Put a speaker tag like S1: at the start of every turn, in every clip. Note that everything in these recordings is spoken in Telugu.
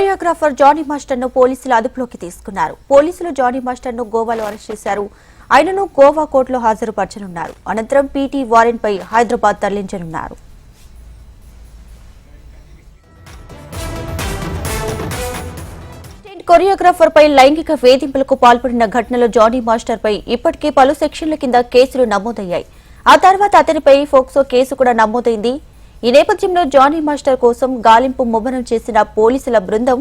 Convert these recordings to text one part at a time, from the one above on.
S1: కొరియోగ్రాఫర్ జానీ మాస్టర్ను పోలీసులు అదుపులోకి తీసుకున్నారు. పోలీసులు జానీ మాస్టర్ను గోవాలో అరెస్ట్ చేశారు. ఆయనను గోవా కోర్టులో హాజరుపరచనున్నారు. అనంతరం పీటీ వారెంట్ పై హైదరాబాద్ తరలించనున్నారు. కొరియోగ్రాఫర్ పై లైంగిక వేధింపులకు పాల్పడిన ఘటనలో జానీ మాస్టర్ పై ఇప్పటికే పలు సెక్షన్ల కింద కేసులు నమోదయ్యాయి. ఆ తర్వాత అతనిపై ఫోక్సో కేసు కూడా నమోదైంది. ఈ నేపథ్యంలో జానీ మాస్టర్ కోసం గాలింపు ముమ్మరం చేసిన పోలీసుల బృందం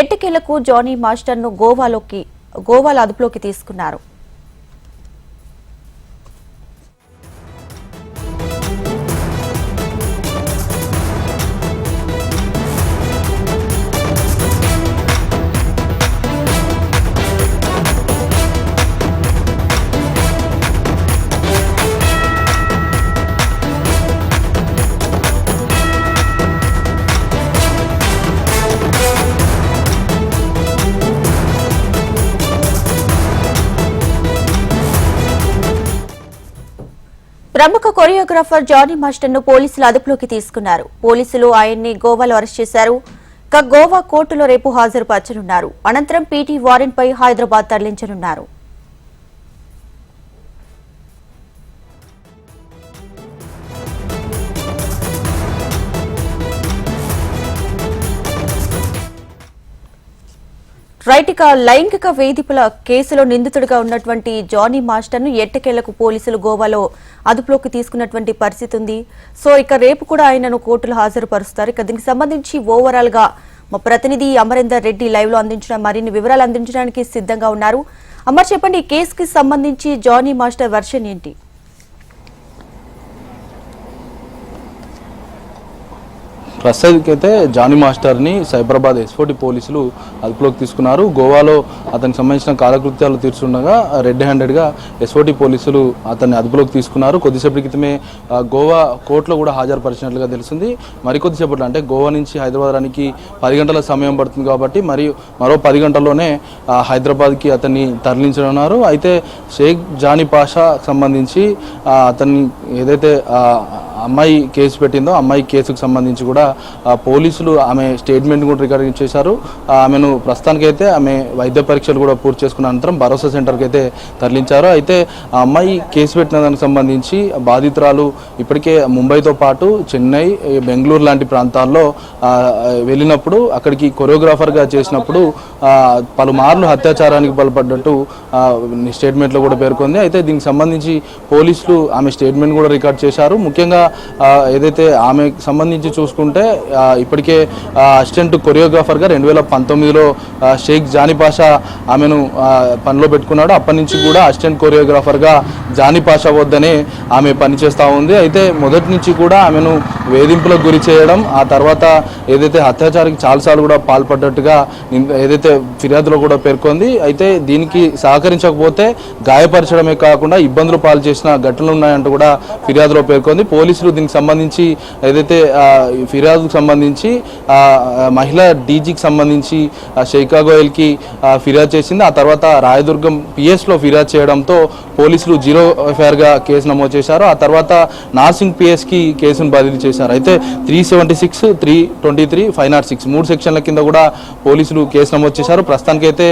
S1: ఎట్టకేలకు జానీ మాస్టర్ను గోవాలోకి గోవాల అదుపులోకి తీసుకున్నారు. ప్రముఖ కొరియోగ్రాఫర్ జానీ మాస్టర్ను పోలీసులు అదుపులోకి తీసుకున్నారు. పోలీసులు ఆయన్ని గోవాలో అరెస్ట్ చేశారు. గోవా కోర్టులో రేపు హాజరుపరచనున్నారు. అనంతరం పీటీ వారెంట్ పై హైదరాబాద్ తరలించనున్నారు. రైటిక లైంగిక వేధింపుల కేసులో నిందితుడిగా ఉన్నటువంటి జానీ మాస్టర్ను ఎట్టకేలకు పోలీసులు గోవాలో అదుపులోకి తీసుకున్నటువంటి పరిస్థితి ఉంది. సో ఇక రేపు కూడా ఆయనను కోర్టులో హాజరుపరుస్తారు. ఇక దీనికి సంబంధించి ఓవరాల్గా మా ప్రతినిధి అమరేందర్ రెడ్డి లైవ్లో అందించిన మరిన్ని వివరాలు అందించడానికి సిద్ధంగా ఉన్నారు. అమర్ చెప్పండి ఈ కేసుకి సంబంధించి జానీ మాస్టర్ వర్షన్ ఏంటి?
S2: ప్రస్తుతానికైతే జానీ మాస్టర్ని సైబరాబాద్ ఎస్ఓటి పోలీసులు అదుపులోకి తీసుకున్నారు. గోవాలో అతనికి సంబంధించిన కాలకృత్యాలు తీర్చుండగా రెడ్ హ్యాండెడ్గా ఎస్ఓటి పోలీసులు అతన్ని అదుపులోకి తీసుకున్నారు. కొద్దిసేపటి క్రితమే గోవా కోర్టులో కూడా హాజరుపరిచినట్లుగా తెలిసింది మరికొద్దిసేపట్లో అంటే గోవా నుంచి హైదరాబాద్ రానికి పది గంటల సమయం పడుతుంది కాబట్టి మరియు మరో పది గంటల్లోనే హైదరాబాద్కి అతన్ని తరలించనున్నారు. అయితే షేక్ జానీ పాషా సంబంధించి అతన్ని ఏదైతే అమ్మాయి కేసు పెట్టిందో అమ్మాయి కేసుకు సంబంధించి కూడా పోలీసులు ఆమె స్టేట్మెంట్ కూడా రికార్డింగ్ చేశారు. ఆమెను ప్రస్తుతానికైతే ఆమె వైద్య పరీక్షలు కూడా పూర్తి చేసుకున్న అనంతరం భరోసా సెంటర్కి అయితే తరలించారు. అయితే ఆ అమ్మాయి కేసు పెట్టిన దానికి సంబంధించి బాధితురాలు ఇప్పటికే ముంబైతో పాటు చెన్నై బెంగళూరు లాంటి ప్రాంతాల్లో వెళ్ళినప్పుడు అక్కడికి కొరియోగ్రాఫర్గా చేసినప్పుడు పలుమార్లు అత్యాచారానికి పాల్పడ్డట్టు స్టేట్మెంట్లో కూడా పేర్కొంది. అయితే దీనికి సంబంధించి పోలీసులు ఆమె స్టేట్మెంట్ కూడా రికార్డ్ చేశారు. ముఖ్యంగా ఏదైతే ఆమెకు సంబంధించి చూసుకుంటే ఇప్పటికే అసిస్టెంట్ కొరియోగ్రాఫర్గా రెండు వేల పంతొమ్మిదిలో షేక్ జానీ పాషా ఆమెను పనిలో పెట్టుకున్నాడు. అప్పటి నుంచి కూడా అసిస్టెంట్ కొరియోగ్రాఫర్గా జానీ పాషా వద్దనే ఆమె పనిచేస్తూ ఉంది. అయితే మొదటి నుంచి కూడా ఆమెను వేధింపులకు గురి చేయడం ఆ తర్వాత ఏదైతే అత్యాచారానికి చాలాసార్లు కూడా పాల్పడ్డట్టుగా ఏదైతే ఫిర్యాదులో కూడా పేర్కొంది. అయితే దీనికి సహకరించకపోతే గాయపరచడమే కాకుండా ఇబ్బందులు పాలు చేసిన ఘటనలు ఉన్నాయంటూ కూడా ఫిర్యాదులో పేర్కొంది. పోలీసులు దీనికి సంబంధించి ఏదైతే ఫిర్యాదుకు సంబంధించి మహిళ మహిళా డీజీకి సంబంధించి ఆ, గోయల్కి ఫిర్యాదు చేసింది. ఆ తర్వాత రాయదుర్గం పిఎస్లో ఫిర్యాదు చేయడంతో పోలీసులు జీరో ఎఫ్ఐఆర్గా కేసు నమోదు చేశారు. ఆ తర్వాత నార్సింగ్ పిఎస్కి కేసును బదిలీ చేశారు. అయితే three seventy six three twenty three five naught six మూడు సెక్షన్ల కింద కూడా పోలీసులు కేసు నమోదు చేశారు. ప్రస్తుతానికైతే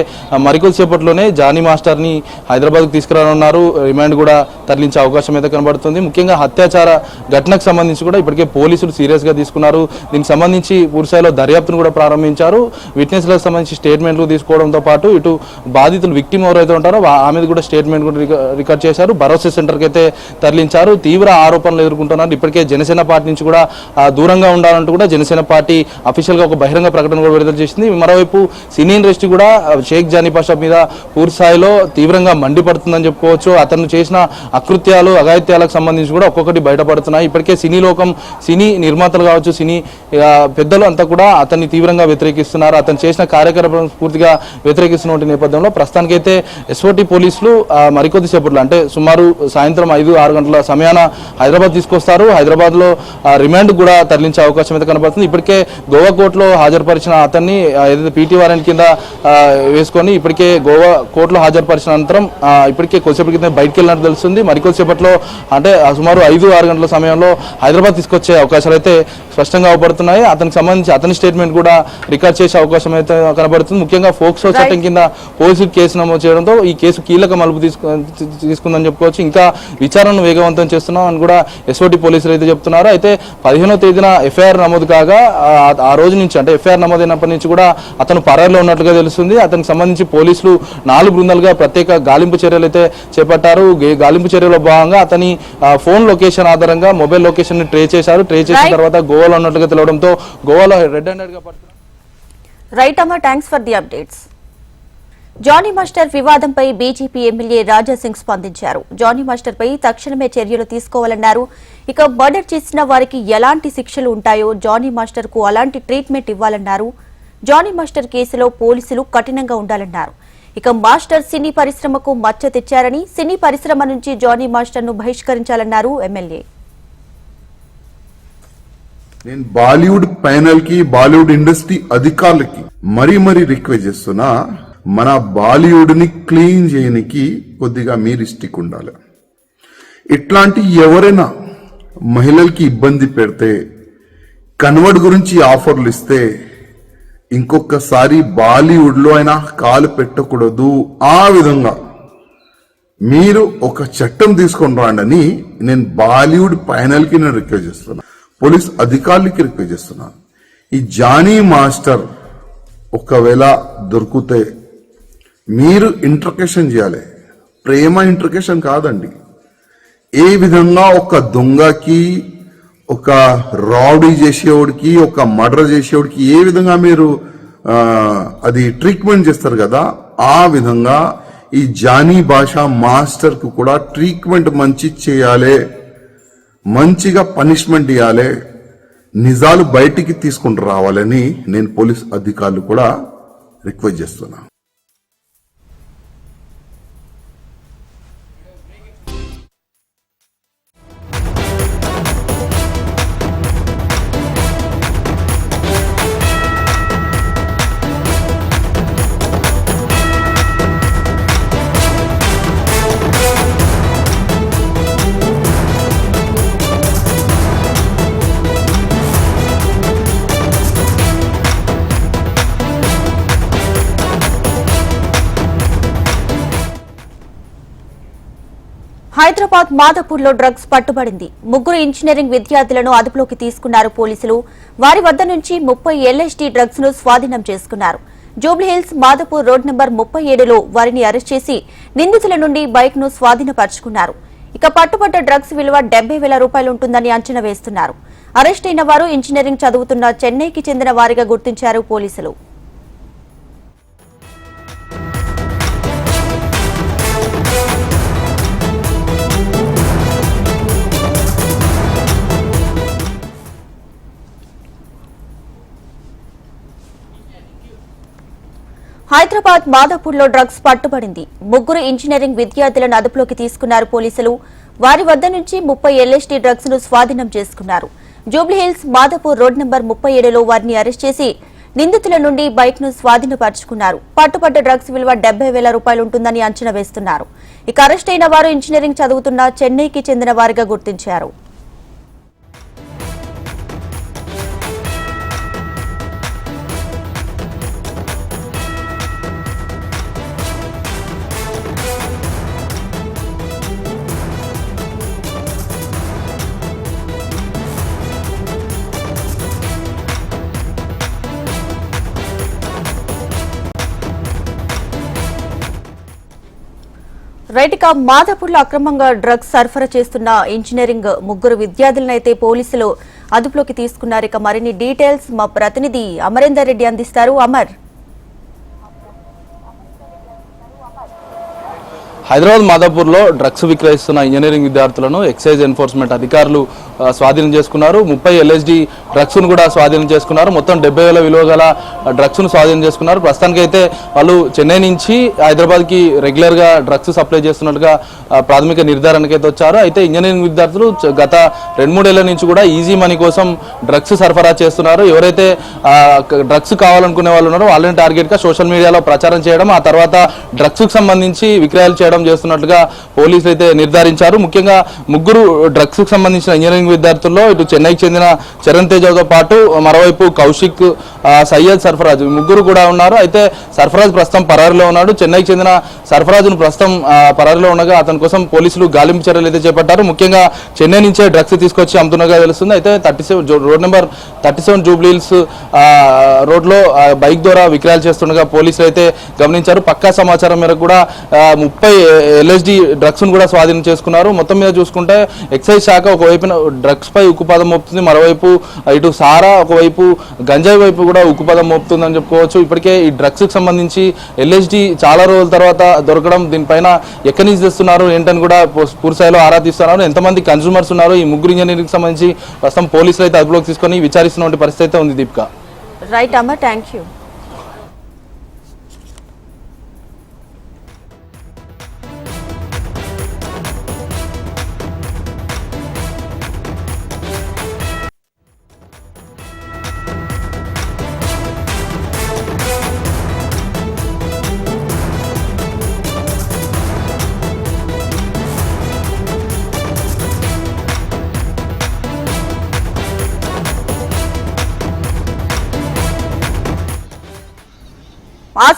S2: మరికొద్దిసేపట్లోనే జానీ మాస్టర్ని హైదరాబాద్కు తీసుకురానున్నారు. రిమాండ్ కూడా తరలించే అవకాశం అయితే కనబడుతుంది. ముఖ్యంగా హత్యాచార ఘటనకు సంబంధించి కూడా ఇప్పటికే పోలీసులు సీరియస్గా తీసుకున్నారు. దీనికి సంబంధించి పూర్తిస్థాయిలో దర్యాప్తును కూడా ప్రారంభించారు. విట్నెస్లకు సంబంధించి స్టేట్మెంట్లు తీసుకోవడంతో పాటు ఇటు బాధితులు విక్టిమ్ ఎవరైతే ఉంటారో వా- ఆమెది కూడా స్టేట్మెంట్ కూడా రిక- రికార్డ్ చేశారు. భరోసా సెంటర్కి అయితే తరలించారు. తీవ్ర ఆరోపణలు ఎదుర్కొంటున్నారు. ఇప్పటికే జనసేన పార్టీ నుంచి కూడా దూరంగా ఉండాలంటూ కూడా జనసేన పార్టీ అఫీషియల్గా ఒక బహిరంగ ప్రకటన కూడా విడుదల చేసింది. మరోవైపు సినీ ఇండస్ట్రీ కూడా షేక్ జానీ పాషా మీద పూర్తి స్థాయిలో తీవ్రంగా మండిపడుతుందని చెప్పుకోవచ్చు. అతను చేసిన అకృత్యాలు అగాయిత్యాలకు సంబంధించి కూడా ఒక్కొక్కటి బయటపడుతున్నాయి. ఇప్పటికే సినీ లోకం సినీ నిర్మాతలు కావచ్చు సినీ పెద్దలు అంతా కూడా అతన్ని తీవ్రంగా వ్యతిరేకిస్తున్నారు. అతను చేసిన కార్యక్రమం పూర్తిగా వ్యతిరేకిస్తున్న నేపథ్యంలో ప్రస్తుతానికైతే ఎస్ఓటి పోలీసులు మరికొద్ది సేపట్లో అంటే సుమారు సాయంత్రం ఐదు ఆరు గంటల సమయాన హైదరాబాద్ తీసుకొస్తారు. హైదరాబాద్లో రిమాండ్ కూడా తరలించే అవకాశం అయితే కనబడుతుంది. ఇప్పటికే గోవా కోర్టులో హాజరుపరిచిన అతన్ని ఏదైతే పీటీ వారెంట్ కింద వేసుకొని ఇప్పటికే గోవా కోర్టులో హాజరుపరిచిన అనంతరం ఇప్పటికే కొద్దిసేపటి కింద బయటకు వెళ్ళినట్టు తెలుస్తుంది. మరికొద్దిసేపట్లో అంటే సుమారు ఐదు ఆరు గంటల సమయంలో హైదరాబాద్ తీసుకొచ్చే అవకాశాలు అయితే స్పష్టంగా అవపడుతున్నాయి. అతనికి సంబంధించి అతని స్టేట్మెంట్ కూడా రికార్డ్ చేసే అవకాశం అయితే కనబడుతుంది. ముఖ్యంగా ఫోక్సో చట్టం కింద పోలీసులు కేసు నమోదు చేయడంతో ఈ కేసు కీలక మలుపు తీసుకు తీసుకుందని చెప్పుకోవచ్చు. ఇంకా విచారణను వేగవంతం చేస్తున్నాం అని కూడా ఎస్ఓటి పోలీసులు అయితే చెప్తున్నారు. అయితే పదిహేనో తేదీన ఎఫ్ఐఆర్ నమోదు కాగా ఆ- రోజు నుంచి అంటే ఎఫ్ఐఆర్ నమోదైనప్పటి నుంచి కూడా అతను పరారులో ఉన్నట్లుగా తెలుస్తుంది. అతనికి సంబంధించి పోలీసులు నాలుగు బృందాలుగా ప్రత్యేక గాలింపు చర్యలు అయితే చేపట్టారు. గాలింపు చర్యలో భాగంగా అతని ఫోన్ లొకేషన్ ఆధారంగా మొబైల్ లొకేషన్ని ట్రే చేశారు. ట్రే చేసిన. తర్వాత గోవాలో ఉన్నట్లుగా తెలవడంతో గోవాలో రెడ్ హ్యాండెడ్గా పట్టుకున్నారు
S1: రైట్ అమ్మా thanks for the updates Jani master వివాదంపై బీజేపీ ఎమ్మెల్యే రాజా సింగ్ స్పందించారు. జానీ మాస్టర్ పై తక్షణమే చర్యలు తీసుకోవాలన్నారు. ఇక మర్డర్ చేసిన వారికి ఎలాంటి శిక్షలు ఉంటాయో జానీ మాస్టర్కు అలాంటి ట్రీట్మెంట్ ఇవ్వాలన్నారు. జానీ మాస్టర్ కేసులో పోలీసులు కఠినంగా ఉండాలన్నారు. ఇక మాస్టర్ సినీ పరిశ్రమకు మచ్చ తెచ్చారని సినీ పరిశ్రమ నుంచి జానీ మాస్టర్ను బహిష్కరించాలన్నారు ఎమ్మెల్యే.
S3: నేను బాలీవుడ్ ప్యానల్కి బాలీవుడ్ ఇండస్ట్రీ అధికారులకి మరీ మరీ రిక్వెస్ట్ చేస్తున్నా మన బాలీవుడ్ని క్లీన్ చేయనికి కొద్దిగా మీరు ఇస్టిక్ ఉండాలి. ఇట్లాంటి ఎవరైనా మహిళలకి ఇబ్బంది పెడితే కన్వర్ట్ గురించి ఆఫర్లు ఇస్తే ఇంకొకసారి బాలీవుడ్లో అయినా కాలు పెట్టకూడదు. ఆ విధంగా మీరు ఒక చట్టం తీసుకొని రాండి అని నేను బాలీవుడ్ ఫైనల్కి నేను రిక్వెస్ట్ చేస్తున్నా. పోలీస్ అధికారులకి రిక్వెస్ట్ చేస్తున్నాను. ఈ జానీ మాస్టర్ ఒకవేళ దొరికితే మీరు ఇంటర్కేషన్ చేయాలి. ప్రేమ ఇంటర్కేషన్ కాదండి. ఏ విధంగా ఒక దొంగకి ఒక రౌడీ చేసేవాడికి ఒక మర్డర్ చేసేవాడికి ఏ విధంగా మీరు అది ట్రీట్మెంట్ చేస్తారు కదా ఆ విధంగా ఈ జానీ భాష మాస్టర్కి కూడా ట్రీట్మెంట్ మంచి చేయాలి మంచిగా పనిష్మెంట్ ఇవ్వాలి నిజాలు బయటికి తీసుకుని రావాలని నేను పోలీస్ అధికారులు కూడా రిక్వెస్ట్ చేస్తున్నా.
S1: హైదరాబాద్ మాధపూర్లో డ్రగ్స్ పట్టుబడింది. ముగ్గురు ఇంజనీరింగ్ విద్యార్థులను అదుపులోకి తీసుకున్నారు పోలీసులు. వారి వద్ద నుంచి ముప్పై ఎల్ఎస్టీ డ్రగ్స్ను స్వాధీనం చేసుకున్నారు. జూబ్లీహిల్స్ మాధపూర్ రోడ్ నెంబర్ ముప్పై ఏడులో వారిని అరెస్ట్ చేసి నిందితుల నుండి బైక్ను స్వాధీనపరుచుకున్నారు. ఇక పట్టుబడ్డ డ్రగ్స్ విలువ డెబ్బై వేల రూపాయలు ఉంటుందని అంచనా వేస్తున్నారు. అరెస్ట్ అయిన వారు ఇంజనీరింగ్ చదువుతున్న చెన్నైకి చెందిన వారిగా గుర్తించారు పోలీసులు. హైదరాబాద్ మాదాపూర్లో డ్రగ్స్ పట్టుబడింది. ముగ్గురు ఇంజనీరింగ్ విద్యార్థులను అదుపులోకి తీసుకున్నారు పోలీసులు. వారి వద్ద నుంచి ముప్పై ఎల్ఎస్టీ డ్రగ్స్ను స్వాధీనం చేసుకున్నారు. జూబ్లీహిల్స్ మాదాపూర్ రోడ్ నెంబర్ ముప్పై ఏడులో వారిని అరెస్ట్ చేసి నిందితుల నుండి బైక్ను స్వాధీనపరుచుకున్నారు. పట్టుబడ్డ డ్రగ్స్ విలువ డెబ్బై వేల రూపాయలు ఉంటుందని అంచనా వేస్తున్నారు. ఇక అరెస్ట్ అయిన వారు ఇంజనీరింగ్ చదువుతున్న చెన్నైకి చెందిన వారిగా గుర్తించారు. రైట్ మాదాపూర్లో అక్రమంగా డ్రగ్స్ సరఫరా చేస్తున్న ఇంజనీరింగ్ ముగ్గురు విద్యార్థులను అయితే పోలీసులు అదుపులోకి తీసుకున్నారు. ఇక మరిన్ని డీటెయిల్స్ మా ప్రతినిధి అమరేందర్ రెడ్డి అందిస్తారు. అమర్.
S2: హైదరాబాద్ మాదాపూర్లో డ్రగ్స్ విక్రయిస్తున్న ఇంజనీరింగ్ విద్యార్థులను ఎక్సైజ్ ఎన్ఫోర్స్మెంట్ అధికారులు స్వాధీనం చేసుకున్నారు. ముప్పై ఎల్ఎస్డి డ్రగ్స్ను కూడా స్వాధీనం చేసుకున్నారు. మొత్తం డెబ్బై వేల విలువ గల డ్రగ్స్ను స్వాధీనం చేసుకున్నారు. ప్రస్తుతానికి అయితే వాళ్ళు చెన్నై నుంచి హైదరాబాద్కి రెగ్యులర్గా డ్రగ్స్ సప్లై చేస్తున్నట్టుగా ప్రాథమిక నిర్ధారణకి అయితే వచ్చారు. అయితే ఇంజనీరింగ్ విద్యార్థులు గత రెండు మూడేళ్ళ నుంచి కూడా ఈజీ మనీ కోసం డ్రగ్స్ సరఫరా చేస్తున్నారు. ఎవరైతే డ్రగ్స్ కావాలనుకునే వాళ్ళు ఉన్నారో వాళ్ళని టార్గెట్గా సోషల్ మీడియాలో ప్రచారం చేయడం ఆ తర్వాత డ్రగ్స్కు సంబంధించి విక్రయాలు చేయడం చేస్తున్నట్లుగా పోలీసులు అయితే నిర్ధారించారు. ముఖ్యంగా ముగ్గురు డ్రగ్స్కి సంబంధించిన ఇంజనీరింగ్ విద్యార్థుల్లో ఇటు చెన్నైకి చెందిన చరణ్ తేజతో పాటు మరోవైపు కౌశిక్ సయ్యద్ సర్ఫరాజ్ ముగ్గురు కూడా ఉన్నారు. అయితే సర్ఫరాజ్ ప్రస్తుతం పరారిలో ఉన్నాడు. చెన్నైకి చెందిన సర్ఫరాజ్ను ప్రస్తుతం ఆ, పరారిలో ఉండగా అతని కోసం పోలీసులు గాలింపు చర్యలు అయితే చేపట్టారు. ముఖ్యంగా చెన్నై నుంచే డ్రగ్స్ తీసుకొచ్చి అమ్ముతున్నగా తెలుస్తుంది. అయితే thirty seven road number thirty seven Jubilee Hills రోడ్లో బైక్ ద్వారా విక్రయాలు చేస్తుండగా పోలీసులు అయితే గమనించారు. పక్కా సమాచారం మేరకు కూడా ముప్పై ఎల్ఎస్డి డ్రగ్స్ను కూడా స్వాధీనం చేసుకున్నారు. మొత్తం మీద చూసుకుంటే ఎక్సైజ్ శాఖ ఒకవైపున డ్రగ్స్ పై ఉక్కుపాదం మోపుతుంది. మరోవైపు ఇటు సారా ఒకవైపు గంజాయి వైపు కూడా ఉక్కుపాదం మోపుతుందని చెప్పుకోవచ్చు. ఇప్పటికే ఈ డ్రగ్స్కి సంబంధించి ఎల్ఎస్డి చాలా రోజుల తర్వాత దొరకడం దీనిపైన ఎక్కడి నుంచి తెస్తున్నారు ఏంటని కూడా పూర్తిస్థాయిలో ఆరా తీస్తున్నారు. ఎంతమంది కన్సూమర్స్ ఉన్నారు ఈ ముగ్గురు ఇంజనీరింగ్ సంబంధించి ప్రస్తుతం పోలీసులు అయితే అదుపులోకి తీసుకొని విచారిస్తున్నటువంటి పరిస్థితి అయితే ఉంది దీపిక.
S1: రైట్ అమ్మ థ్యాంక్ యూ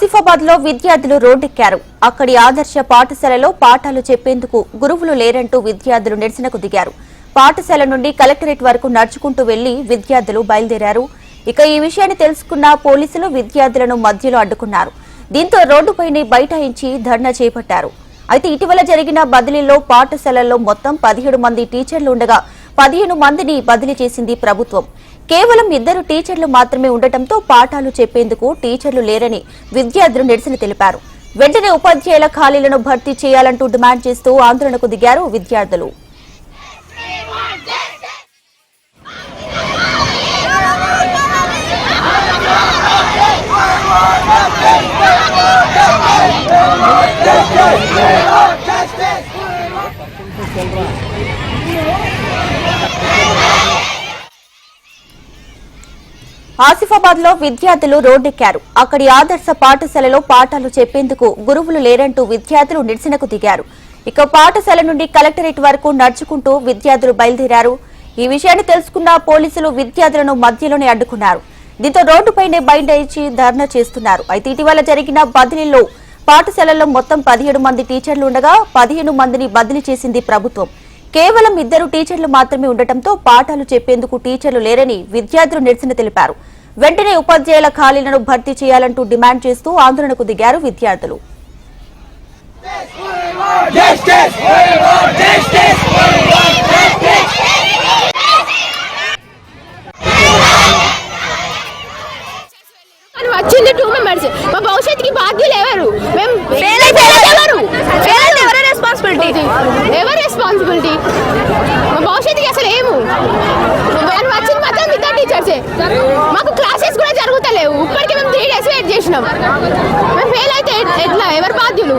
S1: ఆసిఫాబాద్లో విద్యార్థులు రోడ్డెక్కారు. అక్కడి ఆదర్శ పాఠశాలలో పాఠాలు చెప్పేందుకు గురువులు లేరంటూ విద్యార్థులు నిరసనకు దిగారు. పాఠశాల నుండి కలెక్టరేట్ వరకు నడుచుకుంటూ వెళ్ళి విద్యార్థులు బయలుదేరారు. ఇక ఈ విషయాన్ని తెలుసుకున్న పోలీసులు విద్యార్థులను మధ్యలో అడ్డుకున్నారు. దీంతో రోడ్డుపైనే బైఠాయించి ధర్నా చేపట్టారు. అయితే ఇటీవల జరిగిన బదిలీలో పాఠశాలల్లో మొత్తం పదిహేడు మంది టీచర్లు ఉండగా పదిహేను మందిని బదిలీ చేసింది ప్రభుత్వం. కేవలం ఇద్దరు టీచర్లు మాత్రమే ఉండటంతో పాఠాలు చెప్పేందుకు టీచర్లు లేరని విద్యార్థులు నిరసన తెలిపారు. వెంటనే ఉపాధ్యాయుల ఖాళీలను భర్తీ చేయాలంటూ డిమాండ్ చేస్తూ ఆందోళనకు దిగారు విద్యార్థులు. ఆసిఫాబాద్లో విద్యార్థులు రోడ్డెక్కారు. అక్కడి ఆదర్శ పాఠశాలలో పాఠాలు చెప్పేందుకు గురువులు లేరంటూ విద్యార్థులు నిరసనకు దిగారు. ఇక పాఠశాల నుండి కలెక్టరేట్ వరకు నడుచుకుంటూ విద్యార్థులు బయలుదేరారు. ఈ విషయాన్ని తెలుసుకున్న పోలీసులు విద్యార్థులను మధ్యలోనే అడ్డుకున్నారు. దీంతో రోడ్డుపైనే బైండయించి ధర్నా చేస్తున్నారు. అయితే ఇటీవల జరిగిన బదిలీలో పాఠశాలల్లో మొత్తం పదిహేడు మంది టీచర్లు ఉండగా పదిహేను మందిని బదిలీ చేసింది ప్రభుత్వం. కేవలం ఇద్దరు టీచర్లు మాత్రమే ఉండటంతో పాఠాలు చెప్పేందుకు టీచర్లు లేరని విద్యార్థులు నిరసన తెలిపారు. వెంటనే ఉపాధ్యాయుల ఖాళీలను భర్తీ చేయాలంటూ డిమాండ్ చేస్తూ ఆందోళనకు దిగారు విద్యార్థులు.
S4: అని వచ్చింది టూ మెంబర్స్ మా భవిష్యత్తుకి బాధ్యులు ఎవరు? మేము రెస్పాన్సిబిలిటీ ఎవరు రెస్పాన్సిబిలిటీ మా భవిష్యత్తుకి అసలు ఏము? మేము వచ్చింది మాత్రం ఇద్దరు టీచర్సే మాకు క్లాసెస్ కూడా జరుగుతలేవు. ఇప్పటికే మేము త్రీ డేస్ వెయిట్ చేసినాం. మేము ఫెయిల్ అయితే ఎట్లా? ఎవరు బాధ్యులు?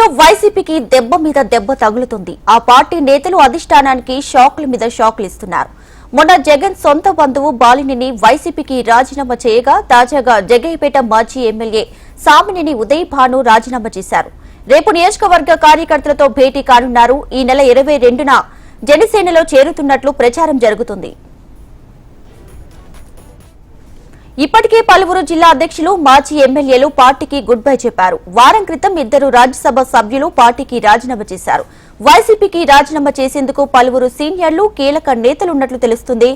S1: ఏపీలో వైసీపీకి దెబ్బ మీద దెబ్బ తగులుతుంది. ఆ పార్టీ నేతలు అధిష్టానానికి షాక్ల మీద షాక్లు ఇస్తున్నారు. మొన్న జగన్ సొంత బంధువు బాలినిని వైసీపీకి రాజీనామా చేయగా తాజాగా జగయ్యపేట మాజీ ఎమ్మెల్యే సామినేని ఉదయ్ భాను రాజీనామా చేశారు. రేపు నియోజకవర్గ కార్యకర్తలతో భేటీ కానున్నారు. ఈ నెల ఇరవై రెండున జనసేనలో చేరుతున్నట్లు ప్రచారం జరుగుతుంది. ఇప్పటికే పలువురు జిల్లా అధ్యక్షులు మాజీ ఎమ్మెల్యేలు పార్టీకి గుడ్ బై చెప్పారు. వారం క్రితం ఇద్దరు రాజ్యసభ సభ్యులు పార్టీకి రాజీనామా చేశారు. వైసీపీకి రాజీనామా చేసేందుకు పలువురు సీనియర్లు కీలక నేతలున్నట్లు తెలుస్తుంది.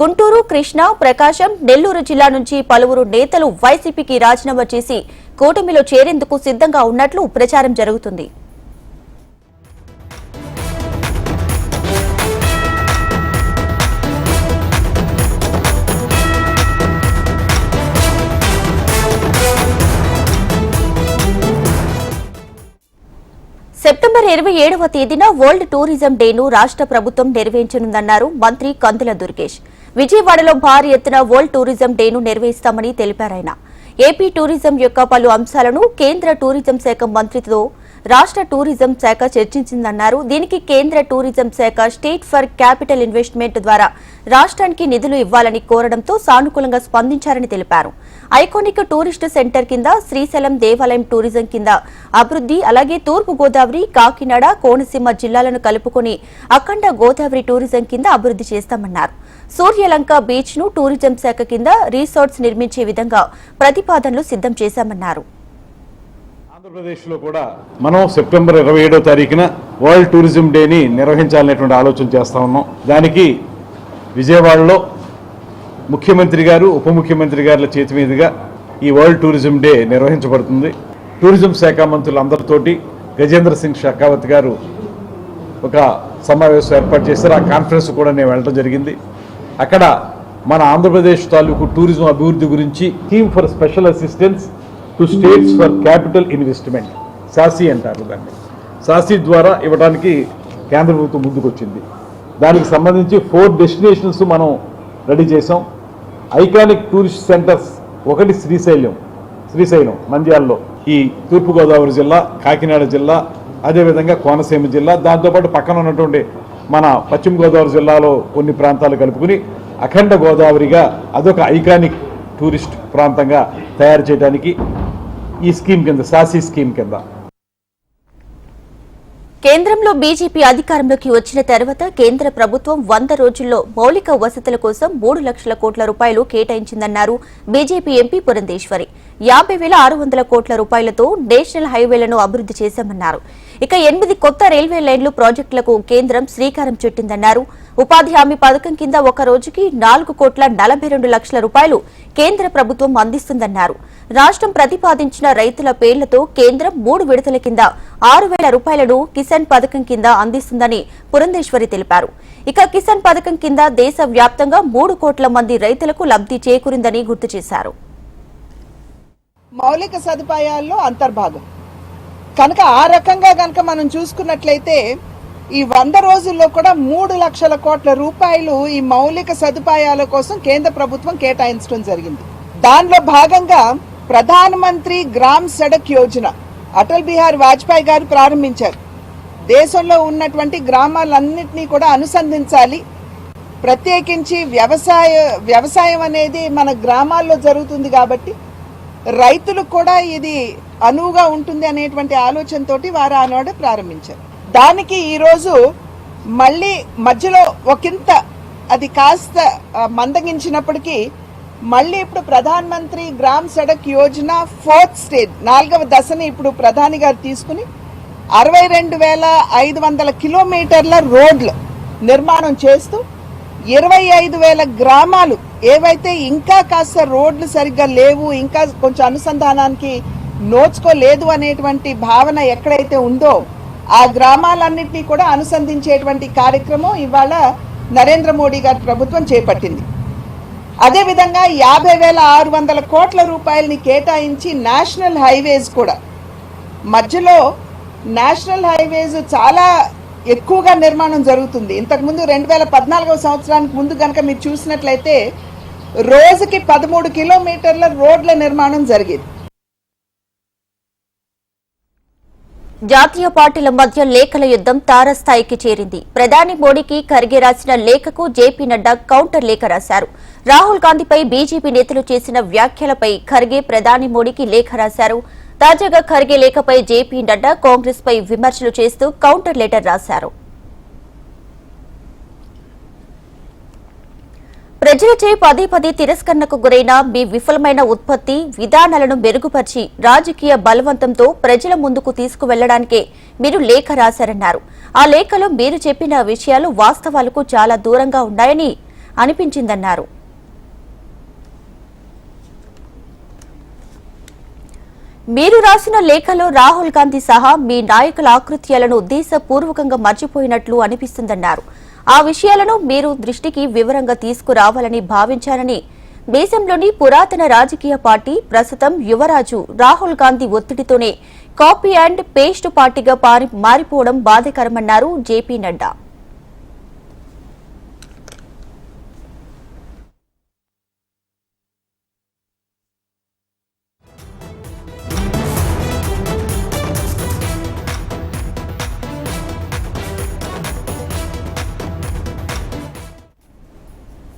S1: గుంటూరు కృష్ణా ప్రకాశం నెల్లూరు జిల్లా నుంచి పలువురు నేతలు వైసీపీకి రాజీనామా చేసి కూటమిలో చేరేందుకు సిద్ధంగా ఉన్నట్లు ప్రచారం జరుగుతుంది. సెప్టెంబర్ ఇరవై ఏడవ తేదీన వరల్డ్ టూరిజం డేను రాష్ట్ర ప్రభుత్వం నిర్వహించనుందన్నారు మంత్రి కందుల దుర్గేష్. విజయవాడలో భారీ ఎత్తున వరల్డ్ టూరిజం డేను నిర్వహిస్తామని తెలిపారాయన ఏపీ టూరిజం యొక్క పలు అంశాలను కేంద్ర టూరిజం శాఖ మంత్రితో రాష్ట్ర టూరిజం శాఖ చర్చించిందన్నారు. దీనికి కేంద్ర టూరిజం శాఖ స్టేట్ ఫర్ క్యాపిటల్ ఇన్వెస్ట్మెంట్ ద్వారా రాష్ట్రానికి నిధులు ఇవ్వాలని కోరడంతో సానుకూలంగా స్పందించారని తెలిపారు. ఐకానిక్ టూరిస్ట్ సెంటర్ కింద శ్రీశైలం దేవాలయం టూరిజం కింద అభివృద్ధి అలాగే తూర్పు గోదావరి కాకినాడ కోనసీమ జిల్లాలను కలుపుకొని అఖండ గోదావరి టూరిజం కింద అభివృద్ధి చేస్తామన్నారు. సూర్యలంక బీచ్ను టూరిజం శాఖ కింద రిసార్ట్స్ నిర్మించే విధంగా ప్రతిపాదనలు సిద్ధం చేశామన్నారు.
S5: ఆంధ్రప్రదేశ్లో కూడా మనం సెప్టెంబర్ ఇరవై ఏడో తారీఖున వరల్డ్ టూరిజం డేని నిర్వహించాలనేటువంటి ఆలోచన చేస్తా ఉన్నాం. దానికి విజయవాడలో ముఖ్యమంత్రి గారు ఉప ముఖ్యమంత్రి గారుల చేతి మీదుగా ఈ వరల్డ్ టూరిజం డే నిర్వహించబడుతుంది. టూరిజం శాఖ మంత్రులు అందరితోటి గజేంద్ర సింగ్ షెకావత్ గారు ఒక సమావేశం ఏర్పాటు చేశారు. ఆ కాన్ఫరెన్స్ కూడా నేను వెళ్ళడం జరిగింది. అక్కడ మన ఆంధ్రప్రదేశ్ తాలూకు టూరిజం అభివృద్ధి గురించి theme for special assistance to states for capital investment SASCI అంటారు దాన్ని. సాసి ద్వారా ఇవ్వడానికి కేంద్ర ప్రభుత్వం ముందుకొచ్చింది. దానికి సంబంధించి ఫోర్ డెస్టినేషన్స్ మనం రెడీ చేసాం ఐకానిక్ టూరిస్ట్ సెంటర్స్ ఒకటి శ్రీశైలం శ్రీశైలం నంద్యాలలో. ఈ తూర్పుగోదావరి జిల్లా కాకినాడ జిల్లా అదేవిధంగా కోనసీమ జిల్లా దాంతోపాటు పక్కన ఉన్నటువంటి మన పశ్చిమ గోదావరి జిల్లాలో కొన్ని ప్రాంతాలు కలుపుకుని అఖండ గోదావరిగా అదొక ఐకానిక్ టూరిస్ట్ ప్రాంతంగా తయారు చేయడానికి ఈ స్కీమ్ కింద సాసి స్కీమ్ కింద
S1: కేంద్రంలో బీజేపీ అధికారంలోకి వచ్చిన తర్వాత కేంద్ర ప్రభుత్వం వంద రోజుల్లో మౌలిక వసతుల కోసం మూడు లక్షల కోట్ల రూపాయలు కేటాయించిందన్నారు బీజేపీ ఎంపీ పురంధేశ్వరి. యాభై వేల ఆరు వందల కోట్ల రూపాయలతో నేషనల్ హైవేలను అభివృద్ధి చేశామన్నారు. ఇక ఎనిమిది కొత్త రైల్వే లైన్లు ప్రాజెక్టులకు కేంద్రం శ్రీకారం చుట్టిందన్నారు. ఉపాధి హామీ పథకం కింద ఒక రోజుకి నాలుగు కోట్ల నలభై రెండు లక్షల రూపాయలు కేంద్ర ప్రభుత్వం అందిస్తుందన్నారు. రాష్ట్రం ప్రతిపాదించిన రైతుల పేర్లతో కేంద్రం మూడు విడతల కింద ఆరు వేల రూపాయలను కిసాన్ పథకం కింద అందిస్తుందని పురంధేశ్వరి తెలిపారు. ఇక కిసాన్ పథకం కింద దేశ వ్యాప్తంగా మూడు కోట్ల మంది రైతులకు లబ్ధి చేకూరిందని గుర్తు చేశారు.
S6: మౌలిక సదుపాయాల్లో అంతర్భాగం. కనుక ఆ రకంగా కనుక మనం చూసుకున్నట్లయితే ఈ వంద రోజుల్లో కూడా మూడు లక్షల కోట్ల రూపాయలు ఈ మౌలిక సదుపాయాల కోసం కేంద్ర ప్రభుత్వం కేటాయించడం జరిగింది. దానిలో భాగంగా ప్రధాన మంత్రి గ్రామ్ సడక్ యోజన అటల్ బిహారీ వాజ్పేయి గారు ప్రారంభించారు. దేశంలో ఉన్నటువంటి గ్రామాలన్నింటినీ కూడా అనుసంధించాలి. ప్రత్యేకించి వ్యవసాయ వ్యవసాయం అనేది మన గ్రామాల్లో జరుగుతుంది కాబట్టి రైతులకు కూడా ఇది అనువుగా ఉంటుంది అనేటువంటి ఆలోచనతోటి వారు ఆనాడు ప్రారంభించారు. దానికి ఈరోజు మళ్ళీ మధ్యలో ఒకంత అది కాస్త మందగించినప్పటికీ మళ్ళీ ఇప్పుడు ప్రధాన్ మంత్రి గ్రామ్ సడక్ యోజన ఫోర్త్ స్టేజ్ నాలుగవ దశని ఇప్పుడు ప్రధాని గారు తీసుకుని అరవై రెండు వేల ఐదు వందల కిలోమీటర్ల రోడ్లు నిర్మాణం చేస్తూ ఇరవై ఐదు వేల గ్రామాలు ఏవైతే ఇంకా కాస్త రోడ్లు సరిగ్గా లేవు ఇంకా కొంచెం అనుసంధానానికి నోచుకోలేదు అనేటువంటి భావన ఎక్కడైతే ఉందో ఆ గ్రామాలన్నింటినీ కూడా అనుసంధించేటువంటి కార్యక్రమం ఇవాళ నరేంద్ర మోడీ గారి ప్రభుత్వం చేపట్టింది. అదేవిధంగా యాభై వేల ఆరు వందల కోట్ల రూపాయలని కేటాయించి నేషనల్ హైవేస్ కూడా. మధ్యలో నేషనల్ హైవేస్ చాలా ఎక్కువగా నిర్మాణం జరుగుతుంది. ఇంతకుముందు రెండు వేల పద్నాలుగవ సంవత్సరానికి ముందు కనుక మీరు చూసినట్లయితే రోజుకి పదమూడు కిలోమీటర్ల రోడ్ల నిర్మాణం జరిగేది.
S1: జాతీయ పార్టీల మధ్య లేఖల యుద్ధం తారస్థాయికి చేరింది. ప్రధాని మోడీకి ఖర్గే రాసిన లేఖకు జేపీ నడ్డా కౌంటర్ లేఖ రాశారు. రాహుల్ గాంధీపై బీజేపీ నేతలు చేసిన వ్యాఖ్యలపై ఖర్గే ప్రధాని మోడీకి లేఖ రాశారు. తాజాగా ఖర్గే లేఖపై జేపీ నడ్డా కాంగ్రెస్ పై విమర్శలు చేస్తూ కౌంటర్ లెటర్ రాశారు. ప్రజలచే పదే పదే తిరస్కరణకు గురైన మీ విఫలమైన ఉత్పత్తి విధానాలను మెరుగుపరిచి రాజకీయ బలవంతంతో ప్రజల ముందుకు తీసుకువెళ్ళడానికే మీరు లేఖ రాశారన్నారు. ఆ లేఖలో మీరు చెప్పిన విషయాలు వాస్తవాలకు చాలా దూరంగా ఉన్నాయని అనిపించిందన్నారు. మీరు రాసిన లేఖలో రాహుల్ గాంధీ సహా మీ నాయకుల ఆకృత్యాలను ఉద్దేశపూర్వకంగా మర్చిపోయినట్లు అనిపిస్తుందన్నారు. ఆ విషయాలను మీరు దృష్టికి వివరంగా తీసుకురావాలని భావించానని దేశంలోని పురాతన రాజకీయ పార్టీ ప్రస్తుతం యువరాజు రాహుల్ గాంధీ ఒత్తిడితోనే కాపీ అండ్ పేస్ట్ పార్టీగా మారిపోవడం బాధాకరమన్నారు JP Nadda.